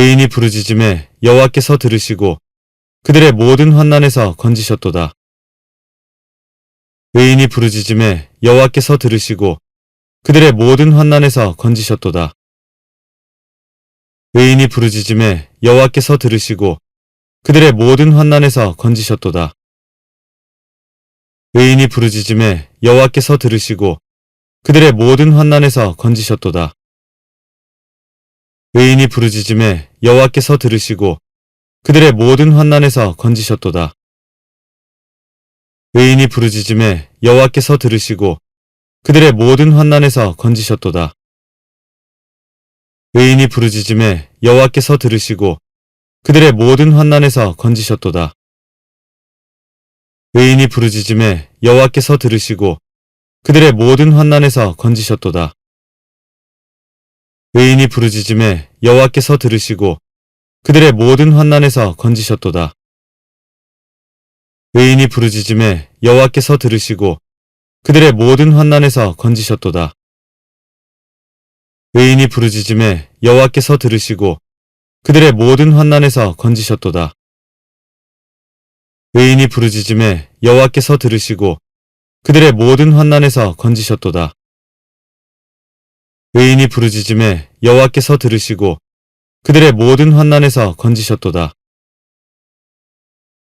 의인이 부르짖음에 여호와께서 들으시고 그들의 모든 환난에서 건지셨도다. 의인이 부르짖음에 여호와께서 들으시고 그들의 모든 환난에서 건지셨도다. 의인이 부르짖음에 여호와께서 들으시고 그들의 모든 환난에서 건지셨도다. 의인이 부르짖음에 여호와께서 들으시고 그들의 모든 환난에서 건지셨도다. 의인이 부르짖음에 여호와께서 들으시고 그들의 모든 환난에서 건지셨도다. 의인이 부르짖음에 여호와께서 들으시고 그들의 모든 환난에서 건지셨도다. 의인이 부르짖음에 여호와께서 들으시고 그들의 모든 환난에서 건지셨도다. 의인이 부르짖음에 여호와께서 들으시고 그들의 모든 환난에서 건지셨도다. 의인이 부르짖음에 여호와께서 들으시고 그들의 모든 환난에서 건지셨도다. 의인이 부르짖음에 여호와께서 들으시고 그들의 모든 환난에서 건지셨도다. 의인이 부르짖음에 여호와께서 들으시고 그들의 모든 환난에서 건지셨도다. 의인이 부르짖음에 여호와께서 들으시고 그들의 모든 환난에서 건지셨도다. 의인이 부르짖음에 여호와께서 들으시고 그들의 모든 환난에서 건지셨도다.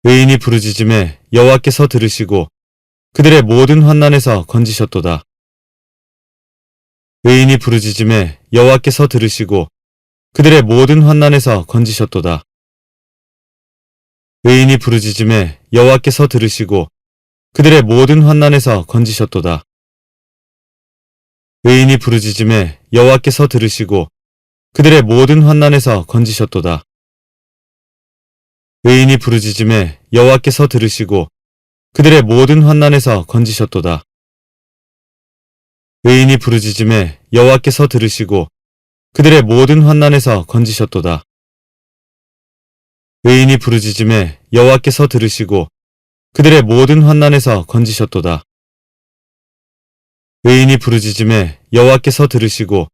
의인이 부르짖음에 여호와께서 들으시고 그들의 모든 환난에서 건지셨도다. 의인이 부르짖음에 여호와께서 들으시고 그들의 모든 환난에서 건지셨도다. 의인이 부르짖음에 여호와께서 들으시고 그들의 모든 환난에서 건지셨도다. 의인이 부르짖음에 여호와께서 들으시고 그들의 모든 환난에서 건지셨도다. 의인이 부르짖음에 여호와께서 들으시고 그들의 모든 환난에서 건지셨도다. 의인이 부르짖음에 여호와께서 들으시고 그들의 모든 환난에서 건지셨도다. 의인이 부르짖음에 여호와께서 들으시고 그들의 모든 환난에서 건지셨도다. 의인이 부르짖음에 여호와께서 들으시고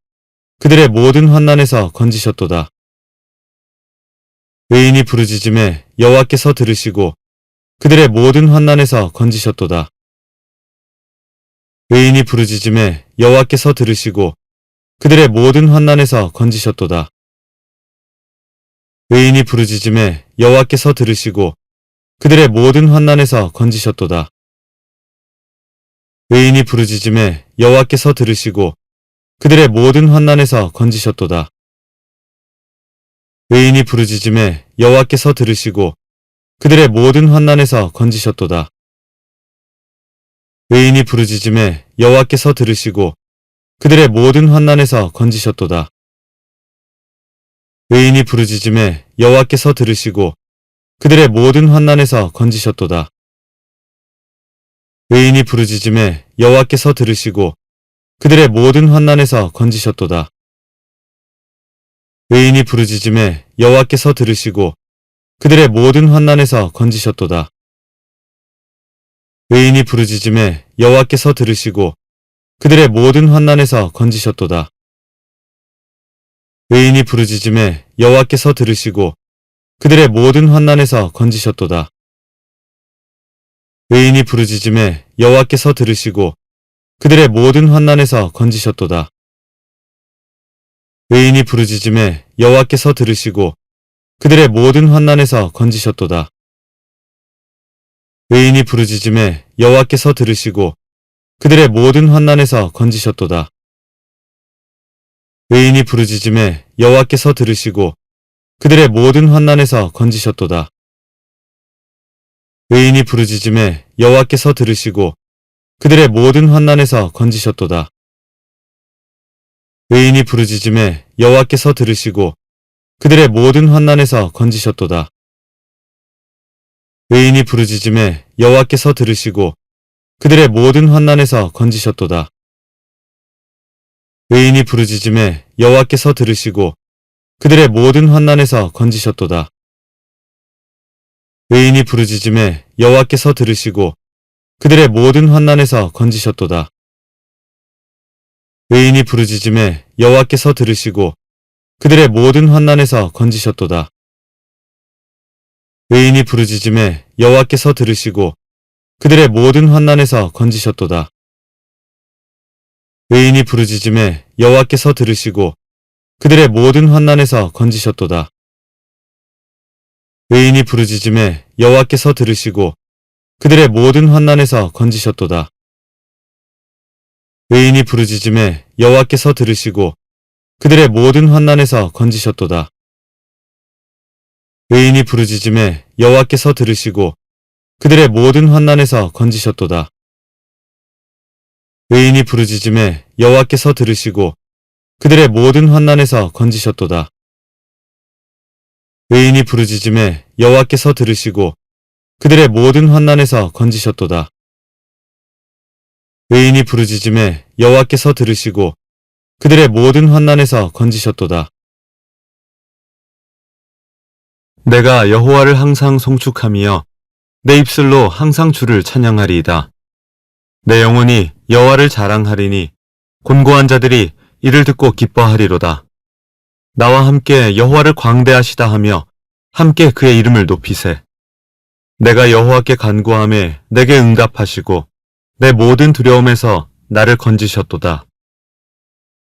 그들의 모든 환난에서 건지셨도다. 의인이 부르짖음에 여호와께서 들으시고 그들의 모든 환난에서 건지셨도다. 의인이 부르짖음에 여호와께서 들으시고 그들의 모든 환난에서 건지셨도다. 의인이 부르짖음에 여호와께서 들으시고 그들의 모든 환난에서 건지셨도다. 의인이 부르짖음에 여호와께서 들으시고 그들의 모든 환난에서 건지셨도다. 의인이 부르짖음에 여호와께서 들으시고 그들의 모든 환난에서 건지셨도다. 의인이 부르짖음에 여호와께서 들으시고 그들의 모든 환난에서 건지셨도다. 의인이 부르짖음에 여호와께서 들으시고 그들의 모든 환난에서 건지셨도다. 의인이 부르짖음에 여호와께서 들으시고 그들의 모든 환난에서 건지셨도다. 의인이 부르짖음에 여호와께서 들으시고 그들의 모든 환난에서 건지셨도다. 의인이 부르짖음에 여호와께서 들으시고 그들의 모든 환난에서 건지셨도다. 의인이 부르짖음에 여호와께서 들으시고 그들의 모든 환난에서 건지셨도다. 의인이 부르짖음에 여호와께서 들으시고 그들의 모든 환난에서 건지셨도다. 의인이 부르짖음에 여호와께서 들으시고 그들의 모든 환난에서 건지셨도다. 의인이 부르짖음에 여호와께서 들으시고 그들의 모든 환난에서 건지셨도다. 의인이 부르짖음에 여호와께서 들으시고 그들의 모든 환난에서 건지셨도다. 의인이 부르짖음에 여호와께서 들으시고 그들의 모든 환난에서 건지셨도다. 의인이 부르짖음에 여호와께서 들으시고 그들의 모든 환난에서 건지셨도다. 의인이 부르짖음에 여호와께서 들으시고 그들의 모든 환난에서 건지셨도다. 의인이 부르짖음에 여호와께서 들으시고 그들의 모든 환난에서 건지셨도다. 의인이 부르짖음에 여호와께서 들으시고 그들의 모든 환난에서 건지셨도다. 의인이 부르짖음에 여호와께서 들으시고 그들의 모든 환난에서 건지셨도다. 의인이 부르짖음에 여호와께서 들으시고 그들의 모든 환난에서 건지셨도다. 의인이 부르짖음에 여호와께서 들으시고 그들의 모든 환난에서 건지셨도다. 의인이 부르짖음에 여호와께서 들으시고 그들의 모든 환난에서 건지셨도다. 의인이 부르짖음에 여호와께서 들으시고 그들의 모든 환난에서 건지셨도다. 의인이 부르짖음에 여호와께서 들으시고 그들의 모든 환난에서 건지셨도다. 의인이 부르짖음에 여호와께서 들으시고 그들의 모든 환난에서 건지셨도다. 의인이 부르짖음에 여호와께서 들으시고 그들의 모든 환난에서 건지셨도다. 의인이 부르짖음에 여호와께서 들으시고 그들의 모든 환난에서 건지셨도다. 내가 여호와를 항상 송축하며 내 입술로 항상 주를 찬양하리이다. 내 영혼이 여호와를 자랑하리니 곤고한 자들이 이를 듣고 기뻐하리로다. 나와 함께 여호와를 광대하시다 하며 함께 그의 이름을 높이세. 내가 여호와께 간구함에 내게 응답하시고 내 모든 두려움에서 나를 건지셨도다.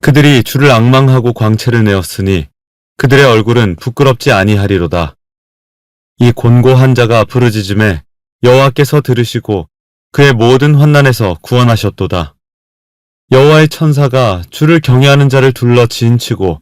그들이 주를 악망하고 광채를 내었으니 그들의 얼굴은 부끄럽지 아니하리로다. 이 곤고한 자가 부르짖음에 여호와께서 들으시고 그의 모든 환난에서 구원하셨도다. 여호와의 천사가 주를 경외하는 자를 둘러 지인치고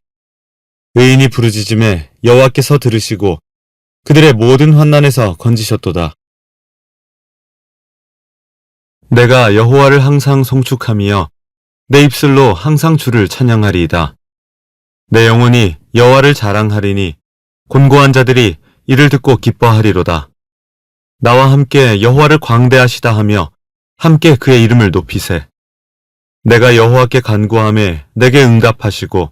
의인이 부르짖음에 여호와께서 들으시고 그들의 모든 환난에서 건지셨도다. 내가 여호와를 항상 송축하며 내 입술로 항상 주를 찬양하리이다. 내 영혼이 여호와를 자랑하리니 곤고한 자들이 이를 듣고 기뻐하리로다. 나와 함께 여호와를 광대하시다 하며 함께 그의 이름을 높이세. 내가 여호와께 간구함에 내게 응답하시고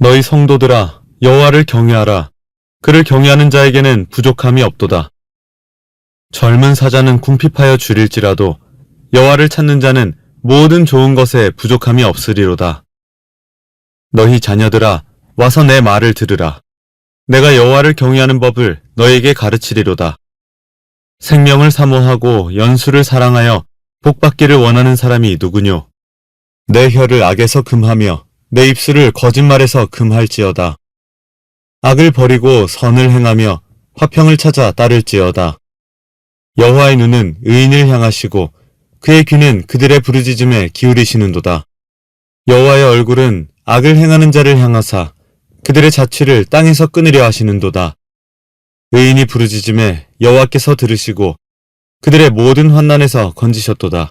너희 성도들아 여호와를 경외하라. 그를 경외하는 자에게는 부족함이 없도다. 젊은 사자는 궁핍하여 줄일지라도 여호와를 찾는 자는 모든 좋은 것에 부족함이 없으리로다. 너희 자녀들아 와서 내 말을 들으라. 내가 여호와를 경외하는 법을 너에게 가르치리로다. 생명을 사모하고 연수를 사랑하여 복받기를 원하는 사람이 누구뇨? 내 혀를 악에서 금하며 내 입술을 거짓말에서 금할지어다. 악을 버리고 선을 행하며 화평을 찾아 따를지어다. 여호와의 눈은 의인을 향하시고 그의 귀는 그들의 부르짖음에 기울이시는도다. 여호와의 얼굴은 악을 행하는 자를 향하사 그들의 자취를 땅에서 끊으려 하시는도다. 의인이 부르짖음에 여호와께서 들으시고 그들의 모든 환난에서 건지셨도다.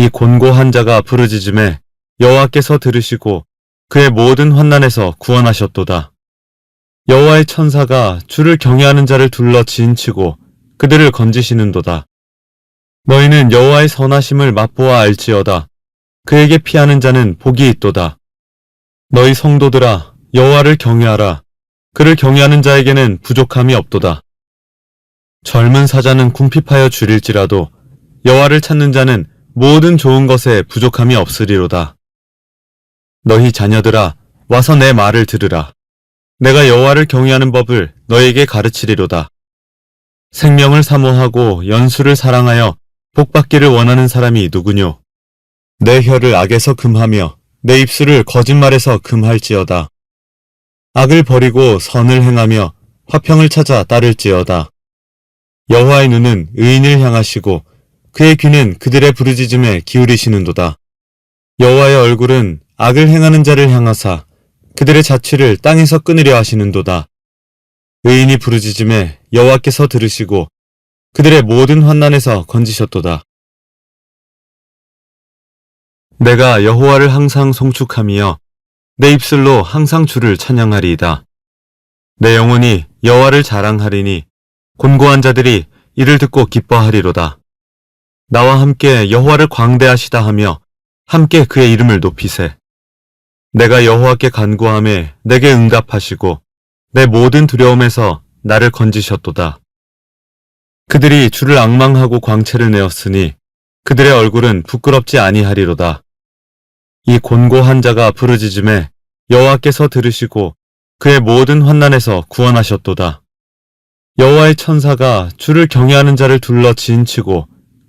이 곤고한 자가 부르짖음에 여호와께서 들으시고 그의 모든 환난에서 구원하셨도다. 여호와의 천사가 주를 경외하는 자를 둘러 지인치고 그들을 건지시는도다. 너희는 여호와의 선하심을 맛보아 알지어다. 그에게 피하는 자는 복이 있도다. 너희 성도들아 여호와를 경외하라. 그를 경외하는 자에게는 부족함이 없도다. 젊은 사자는 궁핍하여 줄일지라도 여호와를 찾는 자는 모든 좋은 것에 부족함이 없으리로다. 너희 자녀들아 와서 내 말을 들으라. 내가 여호와를 경외하는 법을 너에게 가르치리로다. 생명을 사모하고 연수를 사랑하여 복받기를 원하는 사람이 누구뇨? 내 혀를 악에서 금하며 내 입술을 거짓말에서 금할지어다. 악을 버리고 선을 행하며 화평을 찾아 따를지어다. 여호와의 눈은 의인을 향하시고 그의 귀는 그들의 부르짖음에 기울이시는도다. 여호와의 얼굴은 악을 행하는 자를 향하사 그들의 자취를 땅에서 끊으려 하시는도다. 의인이 부르짖음에 여호와께서 들으시고 그들의 모든 환난에서 건지셨도다. 내가 여호와를 항상 송축하며 내 입술로 항상 주를 찬양하리이다. 내 영혼이 여호와를 자랑하리니 곤고한 자들이 이를 듣고 기뻐하리로다. 나와 함께 여호와를 광대하시다 하며 함께 그의 이름을 높이세. 내가 여호와께 간구함에 내게 응답하시고 내 모든 두려움에서 나를 건지셨도다. 그들이 주를 악망하고 광채를 내었으니 그들의 얼굴은 부끄럽지 아니하리로다. 이 곤고한 자가 부르짖음에 여호와께서 들으시고 그의 모든 환난에서 구원하셨도다. 여호와의 천사가 주를 경외하는 자를 둘러 지인치고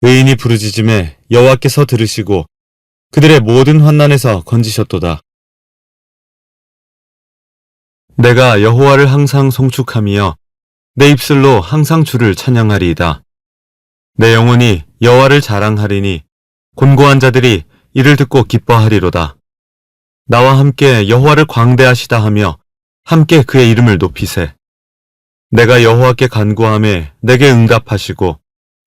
의인이 부르짖음에 여호와께서 들으시고 그들의 모든 환난에서 건지셨도다. 내가 여호와를 항상 송축하며 내 입술로 항상 주를 찬양하리이다. 내 영혼이 여호와를 자랑하리니 곤고한 자들이 이를 듣고 기뻐하리로다. 나와 함께 여호와를 광대하시다 하며 함께 그의 이름을 높이세. 내가 여호와께 간구함에 내게 응답하시고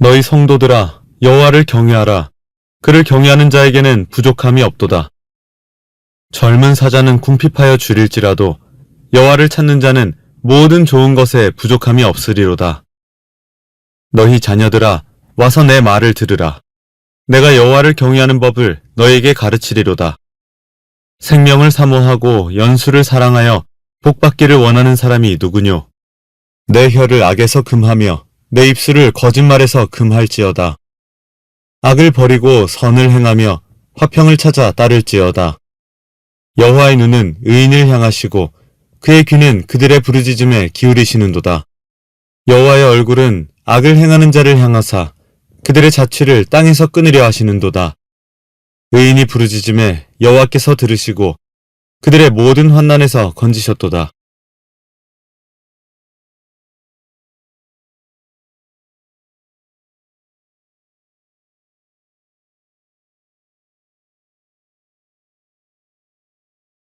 너희 성도들아 여호와를 경외하라. 그를 경외하는 자에게는 부족함이 없도다. 젊은 사자는 궁핍하여 줄일지라도 여호와를 찾는 자는 모든 좋은 것에 부족함이 없으리로다. 너희 자녀들아 와서 내 말을 들으라. 내가 여호와를 경외하는 법을 너에게 가르치리로다. 생명을 사모하고 연수를 사랑하여 복받기를 원하는 사람이 누구뇨? 내 혀를 악에서 금하며 내 입술을 거짓말에서 금할지어다. 악을 버리고 선을 행하며 화평을 찾아 따를지어다. 여호와의 눈은 의인을 향하시고 그의 귀는 그들의 부르짖음에 기울이시는도다. 여호와의 얼굴은 악을 행하는 자를 향하사 그들의 자취를 땅에서 끊으려 하시는도다. 의인이 부르짖음에 여호와께서 들으시고 그들의 모든 환난에서 건지셨도다.